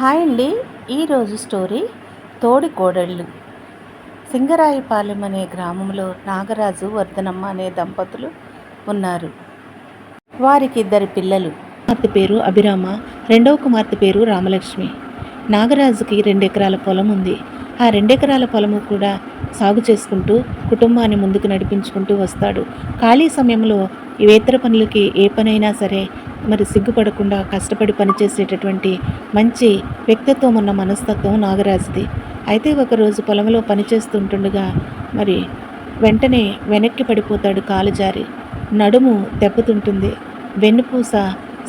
Hi అండి. ఈరోజు story తోడి కోడళ్ళు. సింగరాయిపాలెం అనే గ్రామంలో నాగరాజు వర్ధనమ్మ అనే దంపతులు ఉన్నారు. వారికి ఇద్దరు పిల్లలు. కుమార్తె పేరు అభిరామ రెండవ కుమార్తె పేరు రామలక్ష్మి. నాగరాజుకి రెండు ఎకరాల పొలం ఉంది. ఆ రెండెకరాల పొలము కూడా సాగు చేసుకుంటూ కుటుంబాన్ని ముందుకు నడిపించుకుంటూ వస్తాడు. ఖాళీ సమయంలో ఇవేతర పనులకి ఏ పనైనా సరే మరి సిగ్గుపడకుండా కష్టపడి పనిచేసేటటువంటి మంచి వ్యక్తిత్వం ఉన్న మనస్తత్వం నాగరాజుది. అయితే ఒకరోజు పొలంలో పనిచేస్తుంటుండగా మరి వెంటనే వెనక్కి పడిపోతాడు కాలు జారి నడుము దెబ్బతింటుంది వెన్నుపూస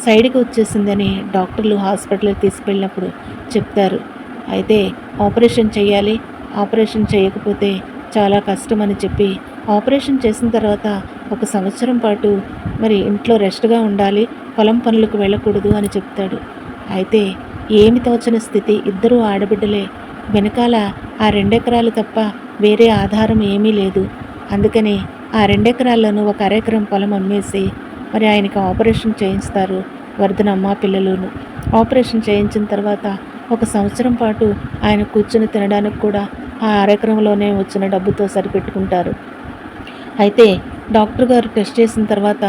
సైడ్కి వచ్చేసిందని డాక్టర్లు హాస్పిటల్కి తీసుకెళ్ళినప్పుడు చెప్తారు. అయితే ఆపరేషన్ చేయాలి ఆపరేషన్ చేయకపోతే చాలా కష్టం అని చెప్పి ఆపరేషన్ చేసిన తర్వాత ఒక సంవత్సరం పాటు మరి ఇంట్లో రెస్ట్గా ఉండాలి పొలం పనులకు వెళ్ళకూడదు అని చెప్తాడు. అయితే ఏమి తోచని స్థితి ఇద్దరూ ఆడబిడ్డలే. వెనకాల ఆ రెండెకరాలు తప్ప వేరే ఆధారం ఏమీ లేదు. అందుకని ఆ రెండెకరాల్లోనూ ఒక అరెకరం పొలం అమ్మేసి మరి ఆయనకి ఆపరేషన్ చేయిస్తారు వరదనమ్మ పిల్లలును. ఆపరేషన్ చేయించిన తర్వాత ఒక సంవత్సరం పాటు ఆయన కూర్చుని తినడానికి కూడా ఆ అరెకరంలోనే వచ్చిన డబ్బుతో సరిపెట్టుకుంటారు. అయితే డాక్టర్ గారు టెస్ట్ చేసిన తర్వాత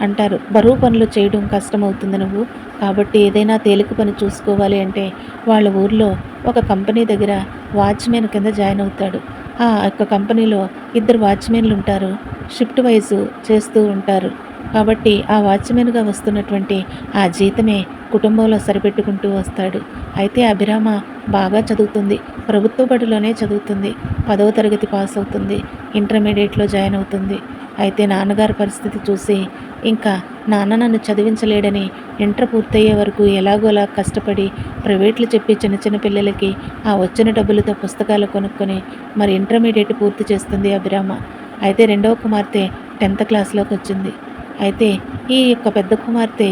అంటారు. బరువు పనులు చేయడం కష్టమవుతుంది నువ్వు. కాబట్టి ఏదైనా తేలిక పని చూసుకోవాలి అంటే వాళ్ళ ఊర్లో ఒక కంపెనీ దగ్గర వాచ్మెన్ కింద జాయిన్ అవుతాడు. ఆ యొక్క కంపెనీలో ఇద్దరు వాచ్మెన్లు ఉంటారు షిఫ్ట్ వైజ్ చేస్తూ ఉంటారు. కాబట్టి ఆ వాచ్మెన్గా వస్తున్నటువంటి ఆ జీతమే కుటుంబంలో సరిపెట్టుకుంటూ వస్తాడు. అయితే అభిరామ బాగా చదువుతుంది. ప్రభుత్వ బడిలోనే చదువుతుంది. పదవ తరగతి పాస్ అవుతుంది. ఇంటర్మీడియట్లో జాయిన్ అవుతుంది. అయితే నాన్నగారి పరిస్థితి చూసి ఇంకా నాన్న నన్ను చదివించలేడని ఇంటర్ పూర్తయ్యే వరకు ఎలాగోలా కష్టపడి ప్రైవేట్లు చెప్పి చిన్న చిన్న పిల్లలకి ఆ వచ్చిన డబ్బులతో పుస్తకాలు కొనుక్కొని మరి ఇంటర్మీడియట్ పూర్తి చేస్తుంది అభిరామ. అయితే రెండవ కుమార్తె టెన్త్ క్లాస్లోకి వచ్చింది. అయితే ఈ యొక్క పెద్ద కుమార్తె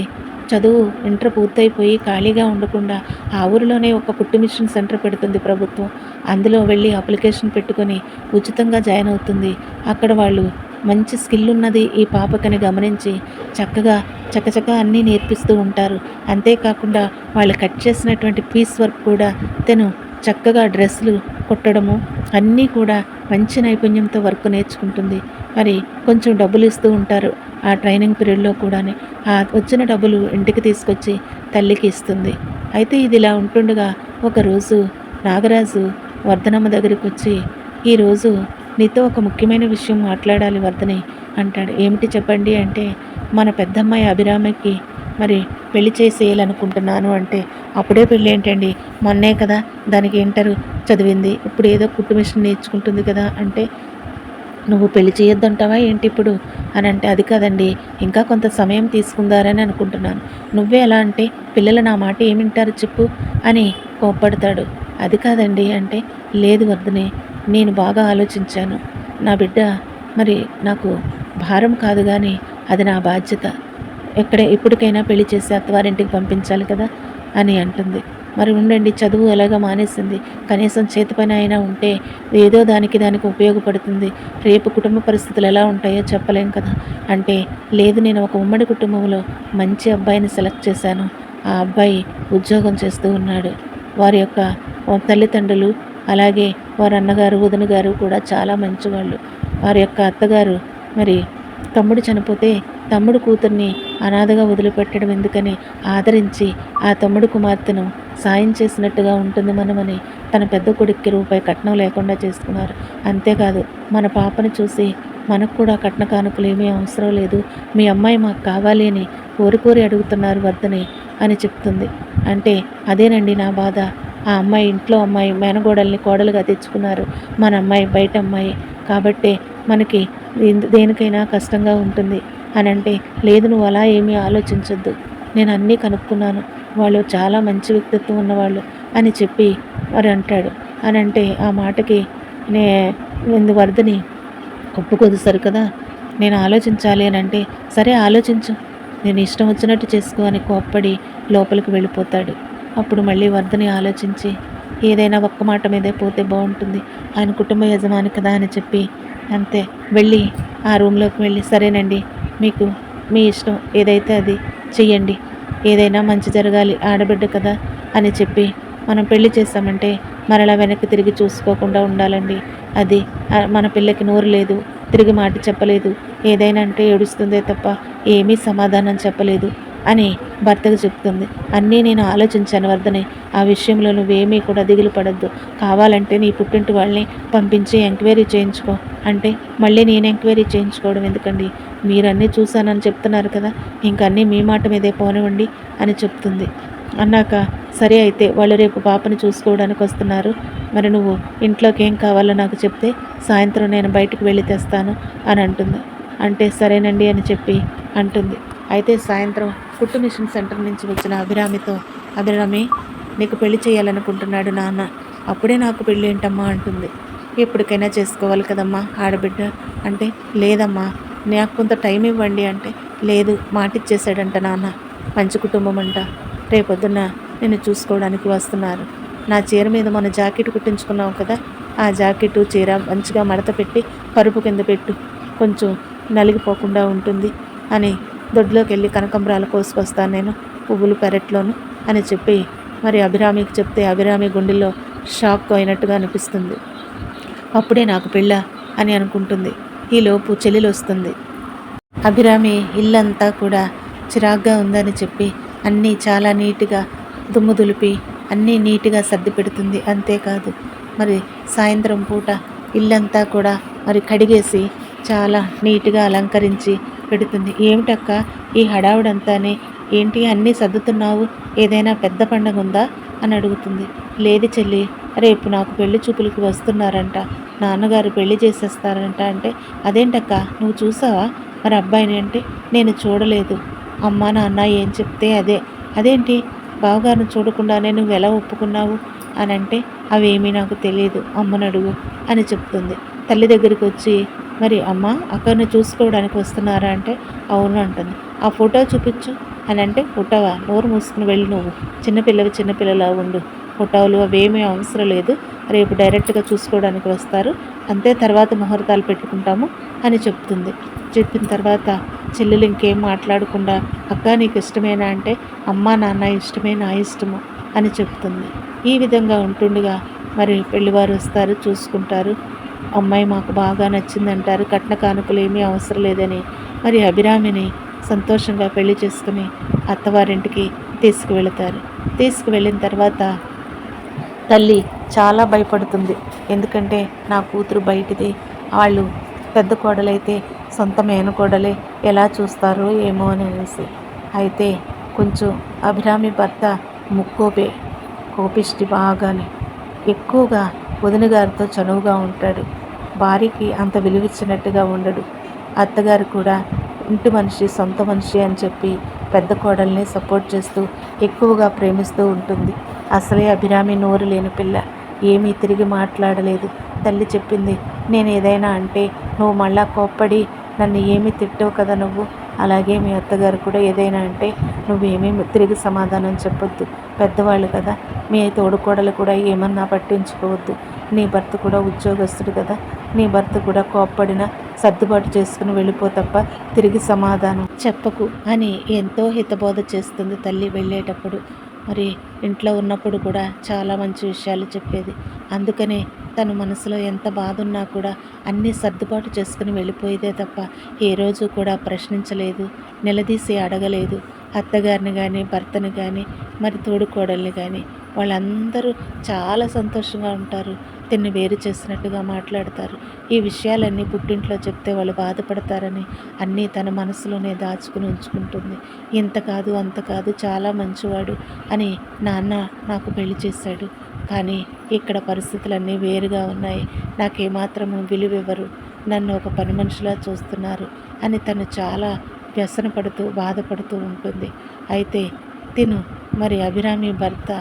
చదువు ఇంటర్ పూర్తయిపోయి ఖాళీగా ఉండకుండా ఆ ఊరిలోనే ఒక కుట్టు మిషన్ సెంటర్ పెడుతుంది ప్రభుత్వం. అందులో వెళ్ళి అప్లికేషన్ పెట్టుకొని ఉచితంగా జాయిన్ అవుతుంది. అక్కడ వాళ్ళు మంచి స్కిల్ ఉన్నది ఈ పాపకని గమనించి చక్కగా చక్కచక్క అన్నీ నేర్పిస్తూ ఉంటారు. అంతేకాకుండా వాళ్ళు కట్ చేసినటువంటి పీస్ వర్క్ కూడా తను చక్కగా డ్రెస్సులు కుట్టడము అన్నీ కూడా మంచి నైపుణ్యంతో వర్క్ నేర్చుకుంటుంది. మరి కొంచెం డబ్బులు ఇస్తూ ఉంటారు ఆ ట్రైనింగ్ పీరియడ్లో కూడా ఆ వచ్చిన డబ్బులు ఇంటికి తీసుకొచ్చి తల్లికి ఇస్తుంది. అయితే ఇది ఇలా ఉంటుండగా ఒకరోజు నాగరాజు వర్ధనమ్మ దగ్గరికి వచ్చి ఈరోజు నీతో ఒక ముఖ్యమైన విషయం మాట్లాడాలి వర్ధని అంటాడు. ఏమిటి చెప్పండి అంటే మన పెద్దమ్మాయి అభిరామకి మరి పెళ్ళి చేసేయాలనుకుంటున్నాను అంటే అప్పుడే పెళ్ళి ఏంటండి? మొన్నే కదా దానికి ఇంటర్ చదివింది. ఇప్పుడు ఏదో కుట్టు మిషన్ నేర్చుకుంటుంది కదా అంటే నువ్వు పెళ్ళి చేయొద్దంటావా ఏంటి ఇప్పుడు? అని అంటే అది కాదండి. ఇంకా కొంత సమయం తీసుకుందారని అనుకుంటున్నాను. నువ్వే ఎలా అంటే పిల్లలు నా మాట ఏమింటారు చెప్పు అని కోప్పడతాడు. అది కాదండి అంటే లేదు వద్దని నేను బాగా ఆలోచించాను. నా బిడ్డ మరి నాకు భారం కాదు కానీ అది నా బాధ్యత. ఎక్కడ ఎప్పటికైనా పెళ్ళి చేసి అత్తవారింటికి పంపించాలి కదా? అని అంటుంది. మరి ఉండండి చదువు ఎలాగ మానేసింది? కనీసం చేతి పని అయినా ఉంటే ఏదో దానికి దానికి ఉపయోగపడుతుంది. రేపు కుటుంబ పరిస్థితులు ఎలా ఉంటాయో చెప్పలేం కదా? అంటే లేదు నేను ఒక ఉమ్మడి కుటుంబంలో మంచి అబ్బాయిని సెలెక్ట్ చేశాను. ఆ అబ్బాయి ఉద్యోగం చేస్తూ ఉన్నాడు. వారి యొక్క తల్లిదండ్రులు అలాగే వారి అన్నగారు వదిన గారు కూడా చాలా మంచివాళ్ళు. వారి యొక్క అత్తగారు మరి తమ్ముడు చనిపోతే తమ్ముడు కూతుర్ని అనాథగా వదిలిపెట్టడం ఎందుకని ఆదరించి ఆ తమ్ముడు కుమార్తెను సాయం చేసినట్టుగా ఉంటుంది మనమని తన పెద్ద కొడుక్కి రూపాయి కట్నం లేకుండా చేసుకున్నారు అంతేకాదు మన పాపను చూసి మనకు కూడా కట్న కానుకలు ఏమీ అవసరం లేదు. మీ అమ్మాయి మాకు కావాలి అని కోరి కోరి అడుగుతున్నారు వద్దని అని చెప్తుంది. అంటే అదేనండి నా బాధ. ఆ అమ్మాయి ఇంట్లో అమ్మాయి మేనగోడల్ని కోడలుగా తెచ్చుకున్నారు. మన అమ్మాయి బయట అమ్మాయి. కాబట్టే మనకి దేనికైనా కష్టంగా ఉంటుంది. అని అంటే లేదు నువ్వు అలా ఏమీ ఆలోచించొద్దు. నేను అన్నీ కనుక్కున్నాను. వాళ్ళు చాలా మంచి వ్యక్తిత్వం ఉన్నవాళ్ళు అని చెప్పి మరి అంటాడు. అని అంటే ఆ మాటకి నే ఇందు వరదని ఒప్పుకోదు సరి కదా? నేను ఆలోచించాలి అని అంటే సరే ఆలోచించు. నేను ఇష్టం వచ్చినట్టు చేసుకో అని కోప్పడి లోపలికి వెళ్ళిపోతాడు. అప్పుడు మళ్ళీ వర్ధని ఆలోచించి ఏదైనా ఒక్క మాట మీదే పోతే బాగుంటుంది. ఆయన కుటుంబ యజమాని కదా అని చెప్పి అంతే వెళ్ళి ఆ రూమ్లోకి వెళ్ళి సరేనండి మీకు మీ ఇష్టం ఏదైతే అది చెయ్యండి ఏదైనా మంచి జరగాలి ఆడబిడ్డ కదా అని చెప్పి మనం పెళ్ళి చేస్తామంటే మరలా వెనక్కి తిరిగి చూసుకోకుండా ఉండాలండి. అది మన పిల్లకి నోరు లేదు తిరిగి మాట చెప్పలేదు ఏదైనా అంటే ఏడుస్తుందే తప్ప ఏమీ సమాధానం చెప్పలేదు. అని భర్తకు చెప్తుంది. అన్నీ నేను ఆలోచించాను వర్ధని ఆ విషయంలో నువ్వేమీ కూడా దిగులు పడద్దు. కావాలంటే నీ పుట్టింటి వాళ్ళని పంపించి ఎంక్వైరీ చేయించుకో. అంటే మళ్ళీ నేను ఎంక్వైరీ చేయించుకోవడం ఎందుకండి? మీరన్నీ చూశానని చెప్తున్నారు కదా. ఇంకన్నీ మీ మాట మీదే పోనివ్వండి అని చెప్తుంది. అన్నాక సరే అయితే వాళ్ళు రేపు పాపని చూసుకోవడానికి వస్తున్నారు. మరి నువ్వు ఇంట్లోకి ఏం కావాలో నాకు చెప్తే సాయంత్రం నేను బయటకు వెళ్ళి తెస్తాను అని అంటుంది. అంటే సరేనండి అని చెప్పి అంటుంది. అయితే సాయంత్రం కుట్టు మిషన్ సెంటర్ నుంచి వచ్చిన అభిరామితో అభిరామి నీకు పెళ్ళి చేయాలనుకుంటున్నాడు నాన్న. అప్పుడే నాకు పెళ్ళి ఏంటమ్మా అంటుంది. ఎప్పటికైనా చేసుకోవాలి కదమ్మా ఆడబిడ్డ. అంటే లేదమ్మా నాకు కొంత టైం ఇవ్వండి అంటే లేదు మాటిచ్చేసాడంట నాన్న. మంచి కుటుంబం అంట రేపొద్దున నేను చూసుకోవడానికి వస్తున్నారు. నా చీర మీద మన జాకెట్ కుట్టించుకున్నావు కదా ఆ జాకెట్ చీర మంచిగా మడత పెట్టి పరుపు కింద పెట్టు. కొంచెం నలిగిపోకుండా ఉంటుంది అని దొడ్లోకి వెళ్ళి కనకంబరాలు కోసుకొస్తాను నేను పువ్వులు పెరట్లోను అని చెప్పి మరి అభిరామికి చెప్తే అభిరామి గుండెల్లో షాక్ అయినట్టుగా అనిపిస్తుంది. అప్పుడే నాకు పెళ్ళ అని అనుకుంటుంది. ఈలోపు చెల్లెలు వస్తుంది అభిరామి ఇల్లంతా కూడా చిరాగ్గా ఉందని చెప్పి అన్నీ చాలా నీట్గా దుమ్ము దులిపి అన్నీ నీట్గా సర్ది పెడుతుంది. అంతేకాదు మరి సాయంత్రం పూట ఇల్లంతా కూడా మరి కడిగేసి చాలా నీట్గా అలంకరించి పెడుతుంది ఏమిటక్క? ఈ హడావుడంతానే ఏంటి? అన్నీ సర్దుతున్నావు? ఏదైనా పెద్ద పండగ ఉందా అని అడుగుతుంది. లేదు చెల్లి రేపు నాకు పెళ్ళి చూపులకి వస్తున్నారంట. నాన్నగారు పెళ్ళి చేసేస్తారంట అంటే అదేంటక్క? నువ్వు చూసావా? మరి అబ్బాయిని అంటే నేను చూడలేదు. అమ్మ నాన్న ఏం చెప్తే అదే. అదేంటి? బావగారిని చూడకుండానే నువ్వు ఎలా ఒప్పుకున్నావు? అని అంటే అవేమీ నాకు తెలియదు అమ్మను అడుగు అని చెప్తుంది. తల్లి దగ్గరికి వచ్చి మరి అమ్మ అక్కడిని చూసుకోవడానికి వస్తున్నారా? అంటే అవును అంటుంది. ఆ ఫోటో చూపించు అని అంటే ఫోటోవా నోరు మూసుకుని వెళ్ళి నువ్వు. చిన్నపిల్లవి చిన్నపిల్లలా ఉండు. ఫోటోలు అవేమీ అవసరం లేదు. రేపు డైరెక్ట్గా చూసుకోవడానికి వస్తారు. అంతే తర్వాత ముహూర్తాలు పెట్టుకుంటాము అని చెప్తుంది. చెప్పిన తర్వాత చెల్లెలు ఇంకేం మాట్లాడకుండా అక్క నీకు ఇష్టమేనా? అంటే అమ్మ నాన్న ఇష్టమే నా ఇష్టము అని చెప్తుంది. ఈ విధంగా ఉంటుండగా మరి పెళ్ళివారు వస్తారు చూసుకుంటారు. అమ్మాయి మాకు బాగా నచ్చిందంటారు కట్న కానుకలు ఏమీ అవసరం లేదని. మరి అభిరామిని సంతోషంగా పెళ్ళి చేసుకుని అత్తవారింటికి తీసుకువెళతారు. తీసుకువెళ్ళిన తర్వాత తల్లి చాలా భయపడుతుంది. ఎందుకంటే నా కూతురు బయటిది. వాళ్ళు పెద్ద కోడలైతే సొంత మేనకోడలే ఎలా చూస్తారో ఏమో అని అనేసి. అయితే కొంచెం అభిరామి భర్త ముక్కోపే కోపిష్టి బాగానే. ఎక్కువగా వదిన గారితో చనువుగా ఉంటాడు. భార్యకి అంత విలువిచ్చినట్టుగా ఉండడు. అత్తగారు కూడా ఇంటి మనిషి సొంత మనిషి అని చెప్పి పెద్ద కోడల్ని సపోర్ట్ చేస్తూ ఎక్కువగా ప్రేమిస్తూ ఉంటుంది. అసలే అభిరామి నోరు లేని పిల్ల. ఏమీ తిరిగి మాట్లాడలేదు. తల్లి చెప్పింది నేను ఏదైనా అంటే నువ్వు మళ్ళా కోప్పడి నన్ను ఏమీ తిట్టవు కదా నువ్వు? అలాగే మీ అత్తగారు కూడా ఏదైనా అంటే నువ్వేమీ తిరిగి సమాధానం చెప్పొద్దు. పెద్దవాళ్ళు కదా. మీ తోడుకోడలు కూడా ఏమన్నా పట్టించుకోవద్దు. నీ భర్త కూడా ఉద్యోగస్తుడు కదా. నీ భర్త కూడా కోప్పడినా సర్దుబాటు చేసుకుని వెళ్ళిపో తప్ప తిరిగి సమాధానం చెప్పకు అని ఎంతో హితబోధ చేస్తుంది తల్లి వెళ్ళేటప్పుడు. మరి ఇంట్లో ఉన్నప్పుడు కూడా చాలా మంచి విషయాలు చెప్పేది. అందుకనే తన మనసులో ఎంత బాధ ఉన్నా కూడా అన్నీ సర్దుబాటు చేసుకుని వెళ్ళిపోయేదే తప్ప ఏ రోజు కూడా ప్రశ్నించలేదు నిలదీసి అడగలేదు. అత్తగారిని కానీ భర్తని కానీ మరి తోడుకోడల్ని కానీ వాళ్ళందరూ చాలా సంతోషంగా ఉంటారు. తిన్ని వేరు చేసినట్టుగా మాట్లాడతారు. ఈ విషయాలన్నీ పుట్టింట్లో చెప్తే వాళ్ళు బాధపడతారని అన్నీ తన మనసులోనే దాచుకుని ఉంచుకుంటుంది. ఇంత కాదు అంత కాదు చాలా మంచివాడు అని నాన్న నాకు పెళ్ళి చేశాడు. కానీ ఇక్కడ పరిస్థితులన్నీ వేరుగా ఉన్నాయి. నాకేమాత్రము విలువివ్వరు. నన్ను ఒక పని మనిషిలా చూస్తున్నారు అని తను చాలా వ్యసన పడుతూ బాధపడుతూ ఉంటుంది. అయితే తిను. మరి అభిరామి భర్త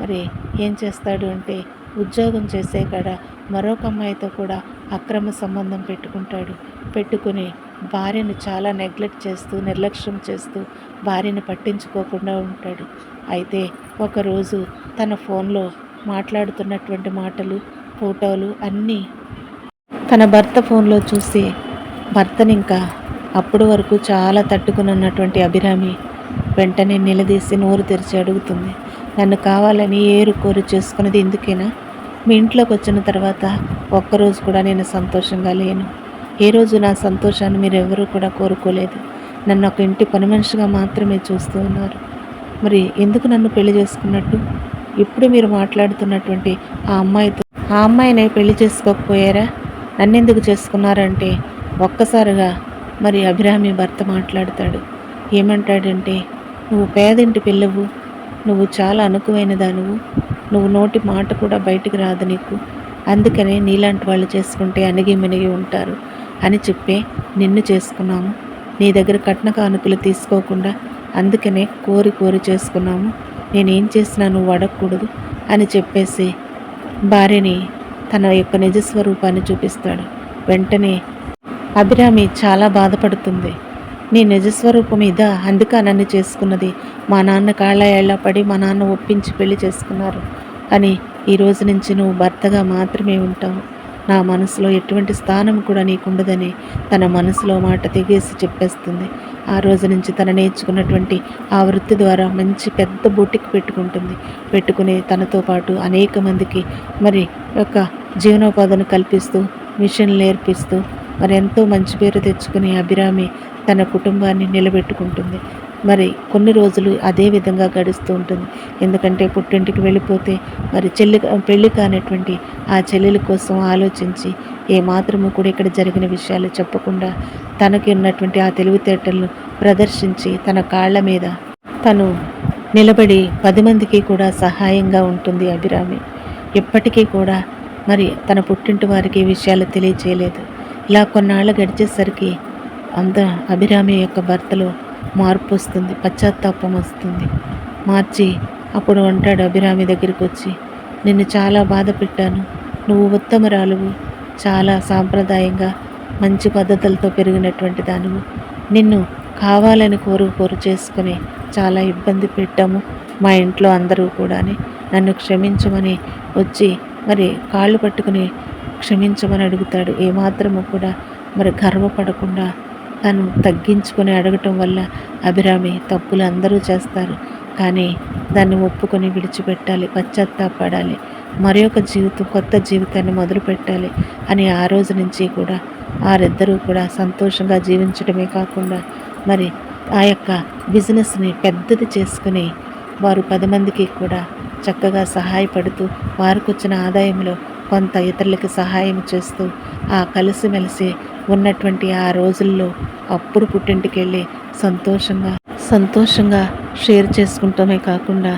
మరి ఏం చేస్తాడు అంటే ఉద్యోగం చేసే కాడ మరొక అమ్మాయితో కూడా అక్రమ సంబంధం పెట్టుకుంటాడు. పెట్టుకుని భార్యను చాలా నెగ్లెక్ట్ చేస్తూ నిర్లక్ష్యం చేస్తూ భార్యను పట్టించుకోకుండా ఉంటాడు. అయితే ఒకరోజు తన ఫోన్లో మాట్లాడుతున్నటువంటి మాటలు ఫోటోలు అన్నీ తన భర్త ఫోన్లో చూసి భర్తని ఇంకా అప్పుడు వరకు చాలా తట్టుకుని ఉన్నటువంటి అభిరామి వెంటనే నిలదీసి నోరు తెరిచి అడుగుతుంది. నన్ను కావాలని ఏరు కోరు చేసుకున్నది ఎందుకేనా? మీ ఇంట్లోకి వచ్చిన తర్వాత ఒక్కరోజు కూడా నేను సంతోషంగా లేను. ఏ రోజు నా సంతోషాన్ని మీరు ఎవరూ కూడా కోరుకోలేదు. నన్ను ఒక ఇంటి పని మనిషిగా మాత్రమే చూస్తూ ఉన్నారు. మరి ఎందుకు నన్ను పెళ్ళి చేసుకున్నట్టు? ఇప్పుడు మీరు మాట్లాడుతున్నటువంటి ఆ అమ్మాయితో ఆ అమ్మాయిని పెళ్ళి చేసుకోకపోయారా? నన్నెందుకు చేసుకున్నారంటే ఒక్కసారిగా మరి అభిరామి భర్త మాట్లాడతాడు. ఏమంటాడంటే నువ్వు పేదింటి పిల్లవు. నువ్వు చాలా అనుకువైన దానువు నువ్వు నోటి మాట కూడా బయటికి రాదు నీకు. అందుకనే నీలాంటి వాళ్ళు చేసుకుంటే అణిగి మినిగి ఉంటారు. అని చెప్పే నిన్ను చేసుకున్నాము. నీ దగ్గర కట్న కానుకలు తీసుకోకుండా అందుకనే కోరి కోరి చేసుకున్నాము. నేనేం చేసినా నువ్వు అడగకూడదు అని చెప్పేసి భార్యని తన యొక్క నిజస్వరూపాన్ని చూపిస్తాడు. వెంటనే అభిరామి చాలా బాధపడుతుంది. నీ నిజస్వరూపం ఇదా? అందుక నన్ను చేసుకున్నది. మా నాన్న కాళ్ళ ఏళ్ళ పడి మా నాన్న ఒప్పించి పెళ్ళి చేసుకున్నారు. అని ఈ రోజు నుంచి నువ్వు భర్తగా మాత్రమే ఉంటావు. నా మనసులో ఎటువంటి స్థానం కూడా నీకుండదని తన మనసులో మాట తెగేసి చెప్పేస్తుంది. ఆ రోజు నుంచి తన నేర్చుకున్నటువంటి ఆ వృత్తి ద్వారా మంచి పెద్ద బొట్టికి పెట్టుకుంటుంది. పెట్టుకుని తనతో పాటు అనేక మందికి మరి యొక్క జీవనోపాధిని కల్పిస్తూ మిషన్ నేర్పిస్తూ మరి ఎంతో మంచి పేరు తెచ్చుకుని అభిరామి తన కుటుంబాన్ని నిలబెట్టుకుంటుంది. మరి కొన్ని రోజులు అదే విధంగా గడుస్తూ ఉంటుంది. ఎందుకంటే పుట్టింటికి వెళ్ళిపోతే మరి చెల్లి పెళ్ళి కానటువంటి ఆ చెల్లెల కోసం ఆలోచించి ఏ మాత్రము కూడా ఇక్కడ జరిగిన విషయాలు చెప్పకుండా తనకి ఉన్నటువంటి ఆ తెలివితేటలను ప్రదర్శించి తన కాళ్ళ మీద తను నిలబడి పది మందికి కూడా సహాయంగా ఉంటుంది అభిరామి. ఎప్పటికీ కూడా మరి తన పుట్టింటి వారికి ఈ విషయాలు తెలియచేయలేదు. ఇలా కొన్నాళ్ళు గడిచేసరికి అంత అభిరామి యొక్క భర్తలో మార్పు వస్తుంది పశ్చాత్తాపం వస్తుంది. మార్చి అప్పుడు అంటాడు అభిరామి దగ్గరికి వచ్చి నిన్ను చాలా బాధ పెట్టాను. నువ్వు ఉత్తమరాలువు చాలా సాంప్రదాయంగా మంచి పద్ధతులతో పెరిగినటువంటి దానివు. నిన్ను కావాలని కోరు కోరు చేసుకుని చాలా ఇబ్బంది పెట్టాము. మా ఇంట్లో అందరూ కూడా నన్ను క్షమించమని వచ్చి మరి కాళ్ళు పట్టుకుని క్షమించమని అడుగుతాడు. ఏమాత్రము కూడా మరి గర్వపడకుండా తను తగ్గించుకొని అడగటం వల్ల అభిరామి తప్పులు అందరూ చేస్తారు. కానీ దాన్ని ఒప్పుకొని విడిచిపెట్టాలి పశ్చాత్తాపడాలి. మరి ఒక జీవితం కొత్త జీవితాన్ని మొదలు పెట్టాలి అని ఆ రోజు నుంచి కూడా వారిద్దరూ కూడా సంతోషంగా జీవించడమే కాకుండా మరి ఆ యొక్క బిజినెస్ని పెద్దది చేసుకుని వారు పది మందికి కూడా చక్కగా సహాయపడుతూ వారికొచ్చిన ఆదాయంలో కొంత ఇతరులకి సహాయం చేస్తూ ఆ కలిసిమెలిసి ఉన్నటువంటి ఆ రోజుల్లో అప్పుడు పుట్టింటికి వెళ్ళి సంతోషంగా సంతోషంగా షేర్ చేసుకుంటామే కాకుండా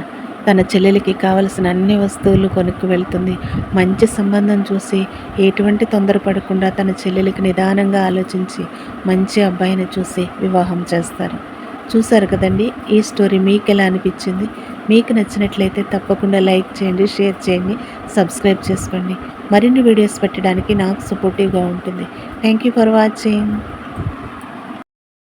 తన చెల్లెలికి కావలసిన అన్ని వస్తువులు కొనుక్కు వెళ్తుంది. మంచి సంబంధం చూసి ఎటువంటి తొందరపడకుండా తన చెల్లెలికి నిదానంగా ఆలోచించి మంచి అబ్బాయిని చూసి వివాహం చేస్తారు. చూసారు కదండి? ఈ స్టోరీ మీకు ఎలా అనిపించింది? మీకు నచ్చినట్లయితే తప్పకుండా లైక్ చేయండి షేర్ చేయండి సబ్స్క్రైబ్ చేసుకోండి. మరిన్ని వీడియోస్ పెట్టడానికి నాకు సపోర్టివ్గా ఉంటుంది. Thank you for watching